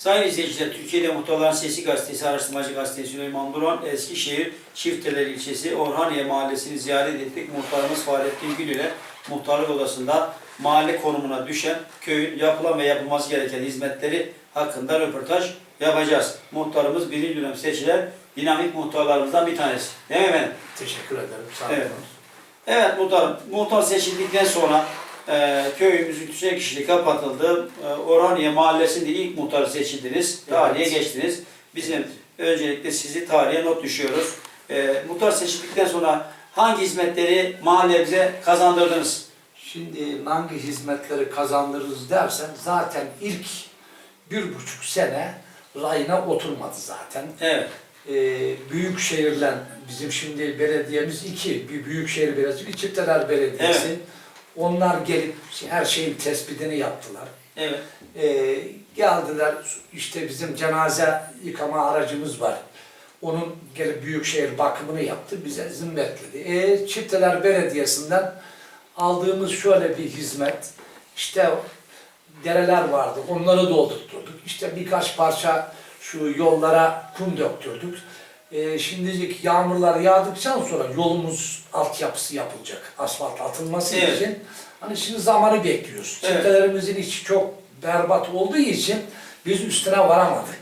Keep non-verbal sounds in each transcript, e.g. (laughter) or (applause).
Sayın izleyiciler, Türkiye'de Muhtarların Sesi Gazetesi, Araştırmacı Gazetesi Süleyman Duran, Eskişehir Çifteler ilçesi Orhaniye Mahallesi'ni ziyaret ettik. Muhtarımız Fahrettin Gül ile Muhtarlık Odası'nda mahalle konumuna düşen köyün yapılan ve yapılması gereken hizmetleri hakkında röportaj yapacağız. Muhtarımız birinci dönem seçilen dinamik muhtarlarımızdan bir tanesi. Değil mi efendim? Teşekkür ederim. Sağ olun. Evet. Evet muhtarım, muhtar seçildikten sonra e, köyümüzün tüzel kişiliği kapatıldı. E, Orhaniye Mahallesi'nde ilk muhtar seçildiniz. Tarihe Evet. geçtiniz. Bizim öncelikle sizi tarihe not düşüyoruz. E, muhtar seçildikten sonra hangi hizmetleri mahallemize kazandırdınız? Şimdi hangi hizmetleri kazandırırız dersen zaten ilk bir buçuk sene rayına oturmadı zaten. Evet. Ee, büyük şehirler, bizim şimdi belediyemiz iki, bir büyükşehir belediyesi, bir çifteler belediyesi. Evet. Onlar gelip her şeyin tespitini yaptılar. Evet. Ee, geldiler işte bizim cenaze yıkama aracımız var. Onun gelip büyükşehir bakımını yaptı, bize zimmetledi. E, Çifteler Belediyesi'nden aldığımız şöyle bir hizmet, işte dereler vardı, onları doldurtturduk. İşte birkaç parça şu yollara kum döktürdük. E, şimdilik yağmurlar yağdıktan sonra yolumuz altyapısı yapılacak, asfalt atılması Evet. için. Hani şimdi zamanı bekliyoruz. Evet. Çiftelerimizin içi çok berbat olduğu için biz üstüne varamadık.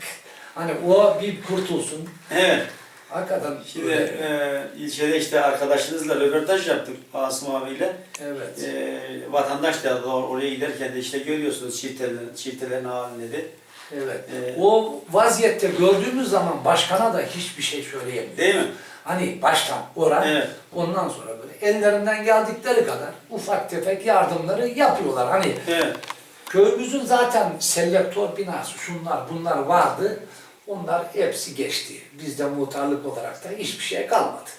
Hani o bir kurtulsun. Evet. Hakikaten Şimdi öyle. e, ilçede işte arkadaşınızla röportaj yaptık Asım abiyle. evet. E, vatandaş da or- oraya giderken de işte görüyorsunuz çiftelerin, çiftelerin halini de. Evet. Ee, o vaziyette gördüğümüz zaman başkana da hiçbir şey söyleyemiyor. Değil mi? Hani baştan oran, Evet. ondan sonra böyle ellerinden geldikleri kadar ufak tefek yardımları yapıyorlar. Hani Evet. köyümüzün zaten selektör binası, şunlar bunlar vardı. Onlar hepsi geçti. Bizde muhtarlık olarak da hiçbir şey kalmadı.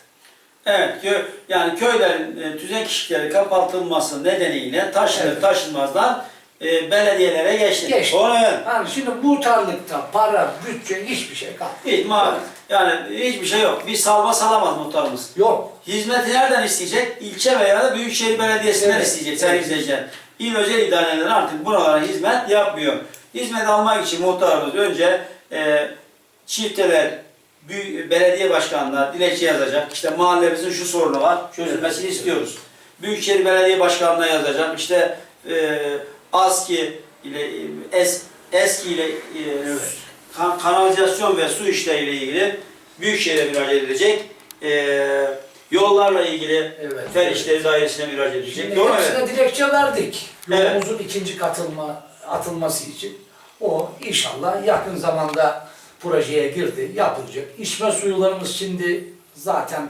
Evet, kö, yani köylerin e, tüzel kişileri kapatılması nedeniyle taşınır Evet. taşınmazdan e, belediyelere geçti. Geçti. Evet. Yani şimdi muhtarlıkta para, bütçe hiçbir şey kalmadı. Hiç, ma- yani hiçbir şey yok. Bir salma salamaz muhtarımız. Yok. Hizmeti nereden isteyecek? İlçe veya da Büyükşehir Belediyesi'nden Evet. isteyecek sayın Evet. izleyiciler. İl özel idareler artık buralara hizmet yapmıyor. Hizmet almak için muhtarımız önce e, çifteler, büyük, belediye başkanına dilekçe yazacak. İşte mahallemizin şu sorunu var, çözülmesini istiyoruz. Büyükşehir Belediye Başkanı'na yazacak. İşte e, ASKİ ile es, ESKİ ile e, kan- kanalizasyon ve su işleriyle ilgili Büyükşehir'e müracaat edecek. E, yollarla ilgili Evet. Fen İşleri Dairesi'ne müracaat edecek. Şimdi Doğru hepsine dilekçe verdik. Evet. Yolumuzun ikinci katılma atılması için. O inşallah yakın zamanda projeye girdi, yapılacak. İçme suyularımız şimdi zaten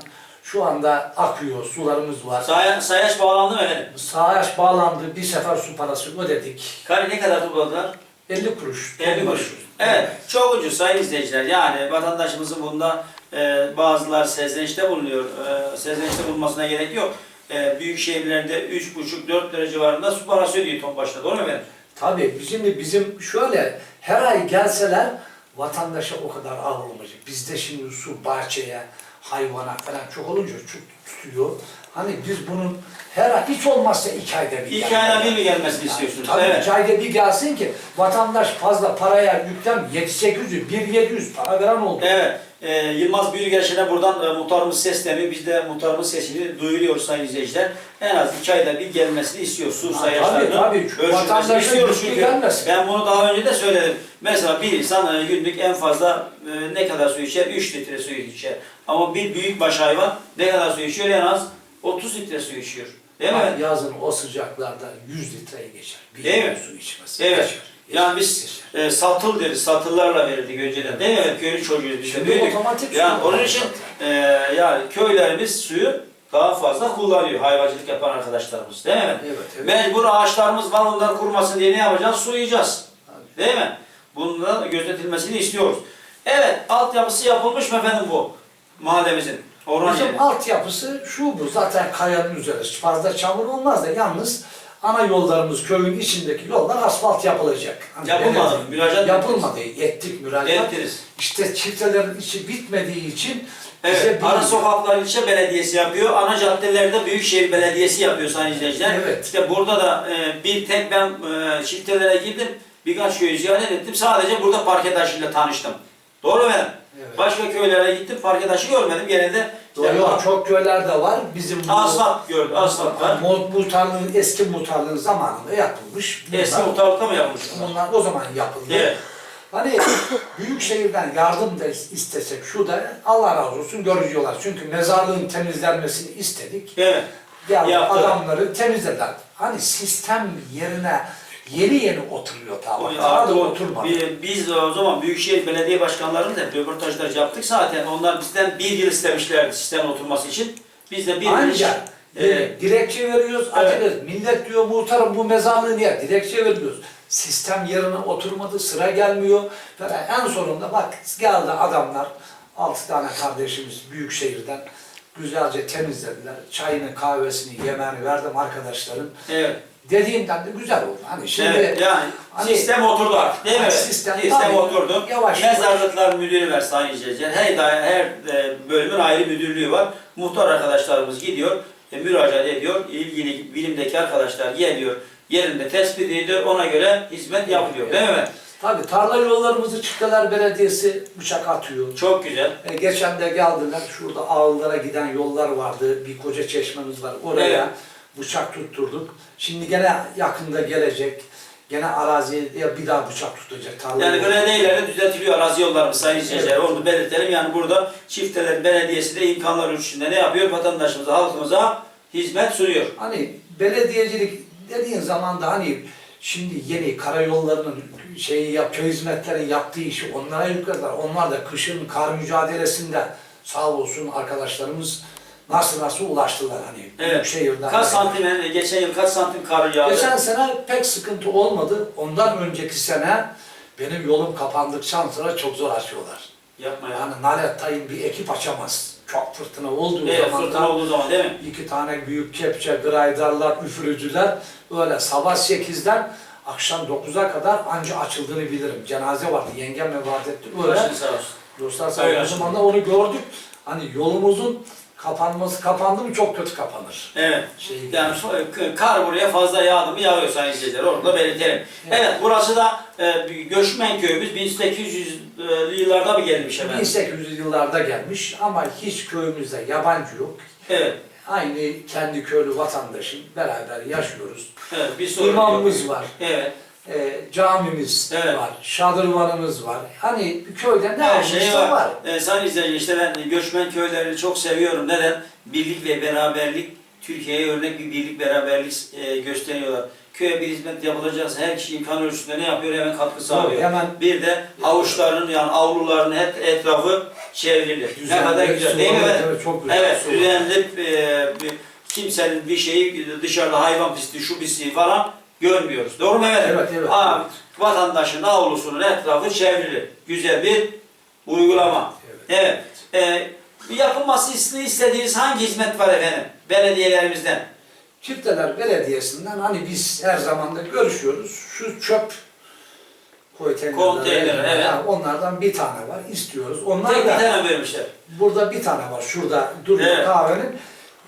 şu anda akıyor, sularımız var. Say sayaç bağlandı mı efendim? Sağaç bağlandı, bir sefer su parası ödedik. Kare ne kadar topladılar? 50 kuruş. 50 kuruş. Evet, çok ucuz sayın izleyiciler. Yani vatandaşımızın bunda e, bazılar sezlenişte bulunuyor. E, sezlenişte bulunmasına gerek yok. E, büyük şehirlerde 3,5-4 lira civarında su parası ödüyor ton başına. Doğru mu efendim? Tabii bizim bizim şöyle her ay gelseler vatandaşa o kadar ağır olmayacak. Bizde şimdi su bahçeye, hayvana falan çok olunca çok tutuyor. Hani biz bunun her hiç olmazsa iki ayda bir İki gelmeli. ayda bir mi gelmesini istiyorsunuz? Tabii Evet. iki ayda bir gelsin ki vatandaş fazla paraya yüklen 7-800, 1-700 para veren oldu. Evet. E, Yılmaz Büyügerçen'e buradan e, muhtarımız sesleniyor. Biz de muhtarımız sesini duyuruyoruz sayın izleyiciler. En az iki ayda bir gelmesini istiyor su sayaçlarının. tabii, tabii. Vatandaşın istiyoruz çünkü. gelmesin. Ben bunu daha önce de söyledim. Mesela bir insan e, günlük en fazla e, ne kadar su içer? 3 litre su içer. Ama bir büyükbaş hayvan ne kadar su içiyor? En az 30 litre su içiyor. Değil mi? Ha, Yazın o sıcaklarda 100 litreye geçer. Bir Değil mi? su içmesi. Evet. Geçer, Yani biz e, satıl deriz, satıllarla verirdik önceden. Değil mi? Evet, köylü çocuğuyuz biz Şimdi büyüdük. otomatik Yani su onun için e, yani köylerimiz suyu daha fazla kullanıyor hayvancılık yapan arkadaşlarımız. Değil mi? Evet, evet. Mecbur ağaçlarımız var onlar kurumasın diye ne yapacağız? Sulayacağız. Tabii. Değil mi? Bunun da gözetilmesini istiyoruz. Evet, altyapısı yapılmış mı efendim bu mahallemizin? Orhan Bizim altyapısı şu bu. Zaten kayanın üzeri. Fazla çamur olmaz da yalnız ana yollarımız köyün içindeki yollar asfalt yapılacak. Hani Yapılmadı mı? Müracaat Yapılmadı. Ettik müracaat. Ettiniz. İşte çiftelerin içi bitmediği için Evet, bize bir- ara sokaklar ilçe belediyesi yapıyor, ana caddelerde büyükşehir belediyesi yapıyor sayın izleyiciler. Evet. İşte burada da e, bir tek ben e, çiftelere girdim, birkaç köyü ziyaret ettim. Sadece burada parke taşıyla tanıştım. Doğru mu? Evet. Başka köylere gittim parke taşı görmedim. Genelde işte Yok, çok köyler de var. Bizim bu- asfalt gördüm. Asfalt var. Muhtarlığın, eski muhtarlığın zamanında yapılmış. Eski Bunlar- muhtarlıkta mı yapılmış? bunlar? O zaman yapıldı. Evet. Hani (coughs) büyük şehirden yardım da istesek şu da Allah razı olsun görüyorlar. Çünkü mezarlığın temizlenmesini istedik. Evet. Ya Yaptılar. adamları temizlediler. Hani sistem yerine yeni yeni oturuyor Artık o, oturmadı. bi- biz o zaman Büyükşehir Belediye Başkanları'nın da röportajlar yaptık zaten. Onlar bizden bir yıl istemişlerdi sistem oturması için. Biz de bir yıl Ancak e, dilekçe veriyoruz, evet. acele. Millet diyor muhtarım bu mezarlığı niye? Dilekçe veriyoruz. Sistem yerine oturmadı, sıra gelmiyor. Falan. En sonunda bak geldi adamlar, altı tane kardeşimiz büyük şehirden güzelce temizlediler. Çayını, kahvesini, yemeğini verdim arkadaşlarım. Evet. Dediğimden de güzel oldu. Hani şimdi evet. Yani hani- sistem oturdu artık değil mi? Ha, Evet. sistem, Sistem, oturdu. Yavaş yavaş. Mezarlıklar müdürü var Sayın İzleyiciler. Her, her e, bölümün ayrı müdürlüğü var. Muhtar arkadaşlarımız gidiyor, e, müracaat ediyor. İlgili bilimdeki arkadaşlar geliyor, yerinde tespit ediyor. Ona göre hizmet yapılıyor. Değil mi? tabii tarla yollarımızı Çıkkalar Belediyesi bıçak atıyor. Çok güzel. E, geçen de geldiler, şurada ağıllara giden yollar vardı, bir koca çeşmemiz var. Oraya Evet. Bıçak tutturduk. Şimdi gene yakında gelecek, gene araziye bir daha bıçak tutacak. Tarla Yani yolu. belediyelerde düzeltiliyor arazi yollarımız sayın izleyiciler. Evet. Onu belirtelim. Yani burada Çifteler Belediyesi de imkanlar ölçüsünde ne yapıyor? Vatandaşımıza, halkımıza hizmet sunuyor. Hani belediyecilik dediğin zaman da hani şimdi yeni karayollarının şeyi yap, köy hizmetlerin yaptığı işi onlara yüklediler. Onlar da kışın kar mücadelesinde sağ olsun arkadaşlarımız nasıl nasıl ulaştılar hani Evet. şehirden. Kaç santim, yani geçen yıl kaç santim kar yağdı? Geçen sene pek sıkıntı olmadı. Ondan önceki sene benim yolum kapandıktan sonra çok zor açıyorlar. Yapma ya. Yani Nalet Tayın bir ekip açamaz. Çok fırtına olduğu Evet, zaman fırtına olduğu zaman değil mi? iki tane büyük kepçe, graydarlar, üfürücüler öyle sabah 8'den akşam 9'a kadar anca açıldığını bilirim. Cenaze vardı, yengem vefat etti. Öyle Başın sağ olsun. dostlar sağ olsun. O zaman da onu gördük. Hani yolumuzun kapanması kapandı mı çok kötü kapanır. Evet. Şey, Yani k- kar buraya fazla yağdı mı yağıyor sayın izleyiciler. Onu da belirtelim. Evet, burası da e, bir göçmen köyümüz. 1800'lü yıllarda mı gelmiş efendim? 1800 yıllarda gelmiş ama hiç köyümüzde yabancı yok. Evet. Aynı kendi köylü vatandaşın beraber yaşıyoruz. Evet, bir sorun yok. İmamımız var, Evet. E, camimiz Evet. var, şadırvanımız var. Hani köyde ne Her şey var. var. Ee, sayın izleyiciler işte ben göçmen köylerini çok seviyorum. Neden? Birlik ve beraberlik, Türkiye'ye örnek bir birlik beraberlik e, gösteriyorlar. Köye bir hizmet yapılacaksa her kişi imkan ölçüsünde ne yapıyor? Hemen katkı sağlıyor. Hemen Bir de havuçlarının yani avlularının et, etrafı çevrili. Ne kadar güzel değil mi? efendim? evet, çok güzel. Evet, düzenli e, bir- kimsenin bir şeyi dışarıda hayvan pisliği, şu pisliği falan görmüyoruz. Doğru mu efendim? Evet, evet, Aa, evet. Vatandaşın avlusunun etrafı çevrili. Güzel bir uygulama. Evet. E, yapılması istediğiniz hangi hizmet var efendim? Belediyelerimizden. Çifteler Belediyesi'nden hani biz her zaman da görüşüyoruz. Şu çöp konteynerleri, Konteyner, evet. ha, onlardan bir tane var. istiyoruz. Onlar Tek bir da tane vermişler. burada bir tane var. Şurada duruyor Evet. kahvenin.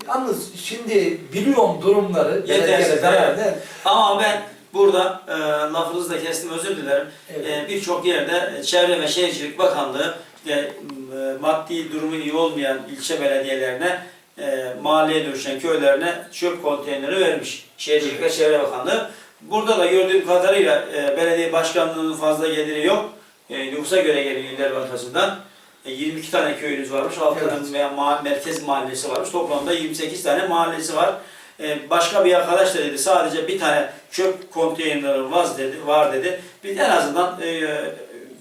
Yalnız şimdi biliyorum durumları. Yetersiz, beraber. Ama ben burada e, lafınızı da kestim özür dilerim. Evet. E, Birçok yerde Çevre ve Şehircilik Bakanlığı işte, e, maddi durumu iyi olmayan ilçe belediyelerine e, mahalleye dönüşen köylerine çöp konteyneri vermiş. Şehircilik ve Çevre Bakanlığı. Burada da gördüğüm kadarıyla e, belediye başkanlığının fazla geliri yok. E, nüfusa göre geliyor İller Bankası'ndan. E, 22 tane köyünüz varmış. Altının Evet. veya ma- merkez mahallesi varmış. Toplamda 28 tane mahallesi var. E, başka bir arkadaş da dedi sadece bir tane çöp konteyneri var dedi. Var dedi. Biz en azından e,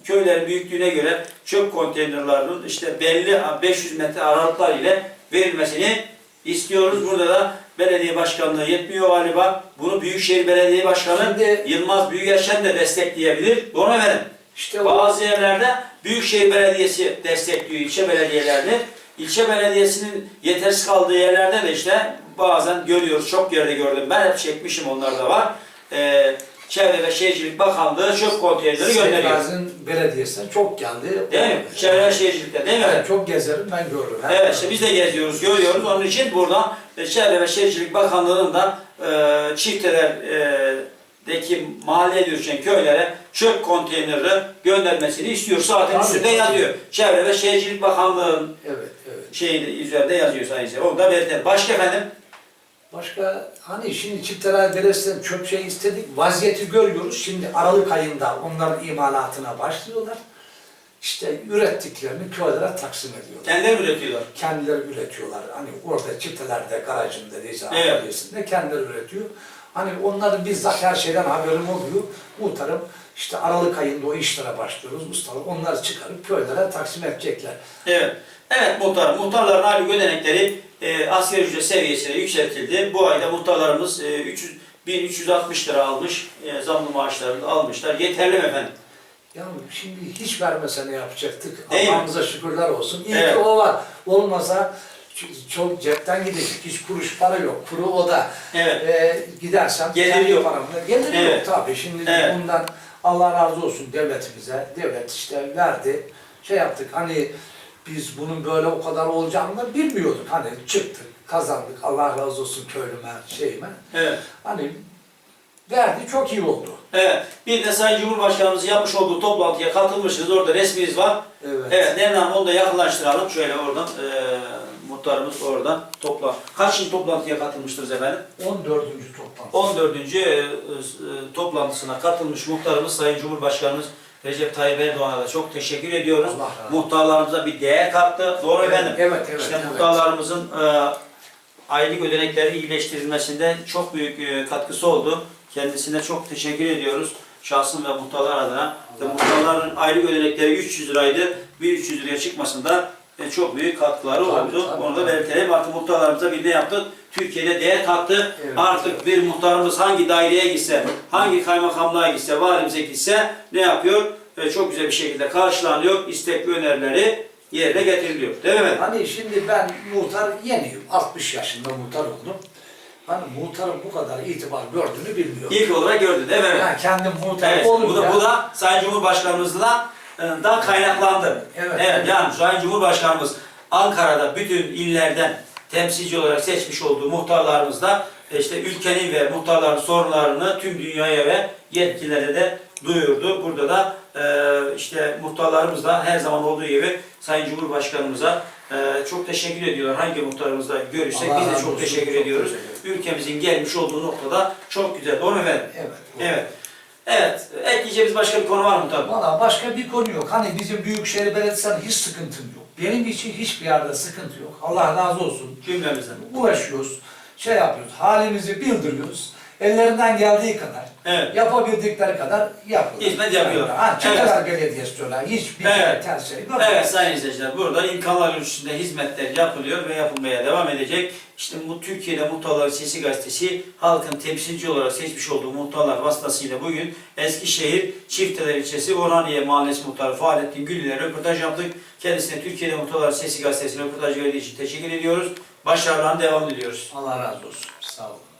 köylerin büyüklüğüne göre çöp konteynerlarının işte belli 500 metre aralıklar ile verilmesini istiyoruz. Burada da belediye başkanlığı yetmiyor galiba. Bunu Büyükşehir Belediye Başkanı Şimdi- Yılmaz Büyükerşen de destekleyebilir. Mu efendim? İşte o Bazı yerlerde Büyükşehir Belediyesi destekliyor ilçe belediyelerini. İlçe belediyesinin yetersiz kaldığı yerlerde de işte bazen görüyoruz. Çok yerde gördüm. Ben hep çekmişim onlar da var. Ee, Çevre ve Şehircilik Bakanlığı çöp konteyneri gönderiyor. Seyfaz'ın belediyesinden çok geldi. Değil mi? Çevre ve Şehircilik'te değil mi? Evet, çok gezerim ben gördüm. Evet işte biz de geziyoruz, görüyoruz. Onun için burada e, Çevre ve Şehircilik Bakanlığı'nın da e, çifteler e, deki mahalleye düşen köylere çöp konteyneri göndermesini istiyor. Zaten Tabii, üstünde yazıyor. Çevre ve Şehircilik Bakanlığı'nın Evet, evet. şeyi üzerinde yazıyor sayın seyirciler. Onu da belirtelim. Başka efendim? Başka hani şimdi Çifteler Belediyesi'nden çöp şey istedik. Vaziyeti görüyoruz. Şimdi Aralık ayında onların imalatına başlıyorlar. İşte ürettiklerini köylere taksim ediyorlar. Kendileri üretiyorlar. Kendileri üretiyorlar. Hani orada çiftelerde, garajında, neyse Evet. kendileri üretiyor. Hani onların bizzat her şeyden haberim oluyor. Muhtarım işte Aralık ayında o işlere başlıyoruz. Ustalar onları çıkarıp köylere taksim edecekler. Evet. Evet muhtar. Muhtarların aylık ödenekleri e, asgari ücret seviyesine yükseltildi. Bu ayda muhtarlarımız e, 300, 1360 lira almış. E, zamlı maaşlarını almışlar. Yeterli mi efendim? Ya şimdi hiç vermese ne yapacaktık? Allah'ımıza şükürler olsun. İyi Evet. ki o var. Olmasa ç- çok cepten gidecek. Hiç kuruş para yok. Kuru o da. Evet. Ee, gidersem Gelir kendi yok. paramla. Gelir Evet. yok tabii. Şimdi Evet. bundan Allah razı olsun devletimize. Devlet işte verdi. Şey yaptık hani biz bunun böyle o kadar olacağını da bilmiyorduk. Hani çıktık, kazandık. Allah razı olsun köylüme, şeyime. Evet. Hani verdi çok iyi oldu. Evet. Bir de Sayın Cumhurbaşkanımızın yapmış olduğu toplantıya katılmışsınız. Orada resminiz var. Evet. Evet. Hanım onu da yakınlaştıralım. Şöyle oradan. E, muhtarımız oradan topla. Kaçıncı toplantıya katılmıştınız efendim? 14. toplantı. 14. e, e, toplantısına katılmış muhtarımız Sayın Cumhurbaşkanımız Recep Tayyip Erdoğan'a da çok teşekkür ediyoruz. Allah razı olsun. Muhtarlarımıza bir değer kattı. Doğru Evet, efendim. evet, evet, İşte evet. muhtarlarımızın e, aylık ödenekleri iyileştirilmesinde çok büyük e, katkısı oldu. Kendisine çok teşekkür ediyoruz. Şahsım ve muhtarlar adına. Ve muhtarların aylık ödenekleri 300 liraydı. Bir 300 liraya çıkmasında e, çok büyük katkıları Tabii, oldu. tabii, Onu da belirtelim. Artık muhtarlarımıza bir ne yaptık? Türkiye'de değer kattı. Evet, Artık evet. bir muhtarımız hangi daireye gitse, hangi kaymakamlığa gitse, valimize gitse ne yapıyor? E, çok güzel bir şekilde karşılanıyor. İstekli önerileri yerine getiriliyor. Değil mi? Hani şimdi ben muhtar yeniyim. 60 yaşında muhtar oldum. Hani muhtarın bu kadar itibar gördüğünü bilmiyorum. İlk olarak gördü değil mi? Evet. Yani kendim muhtar Evet, bu da, bu da Sayın Cumhurbaşkanımızdan e, da kaynaklandı. Evet, evet, yani Sayın Cumhurbaşkanımız Ankara'da bütün illerden temsilci olarak seçmiş olduğu muhtarlarımızla e, işte ülkenin ve muhtarların sorunlarını tüm dünyaya ve yetkililere de duyurdu. Burada da e, işte muhtarlarımız da her zaman olduğu gibi Sayın Cumhurbaşkanımıza e, çok teşekkür ediyorlar. Hangi muhtarımızla görüşsek Allah biz de çok olsun, teşekkür çok ediyoruz. teşekkür Ülkemizin gelmiş olduğu noktada çok güzel. Doğru mu efendim? Evet. Evet. Evet. Ekleyeceğimiz başka bir konu var mı tabii? Valla başka bir konu yok. Hani bizim Büyükşehir Belediyesi'nin hiç sıkıntım yok. Benim için hiçbir yerde sıkıntı yok. Allah razı olsun. Cümlemizden. Uğraşıyoruz, şey yapıyoruz, halimizi bildiriyoruz. Ellerinden geldiği kadar, Evet. yapabildikleri kadar yapıyorlar. Hizmet yapıyorlar. Ha, Çeteler Belediyesi diyorlar. Hiçbir Evet. evet. ters şey yok. Evet sayın izleyiciler burada imkanlar ölçüsünde hizmetler yapılıyor ve yapılmaya devam edecek. İşte bu Türkiye'de Muhtarlar Sesi Gazetesi halkın temsilci olarak seçmiş olduğu muhtarlar vasıtasıyla bugün Eskişehir Çifteler ilçesi Orhaniye Mahallesi Muhtarı Fahrettin Gül ile röportaj yaptık. Kendisine Türkiye'de Muhtarlar Sesi Gazetesi röportaj verdiği için teşekkür ediyoruz. Başarılarına devam ediyoruz. Allah razı olsun. Sağ olun.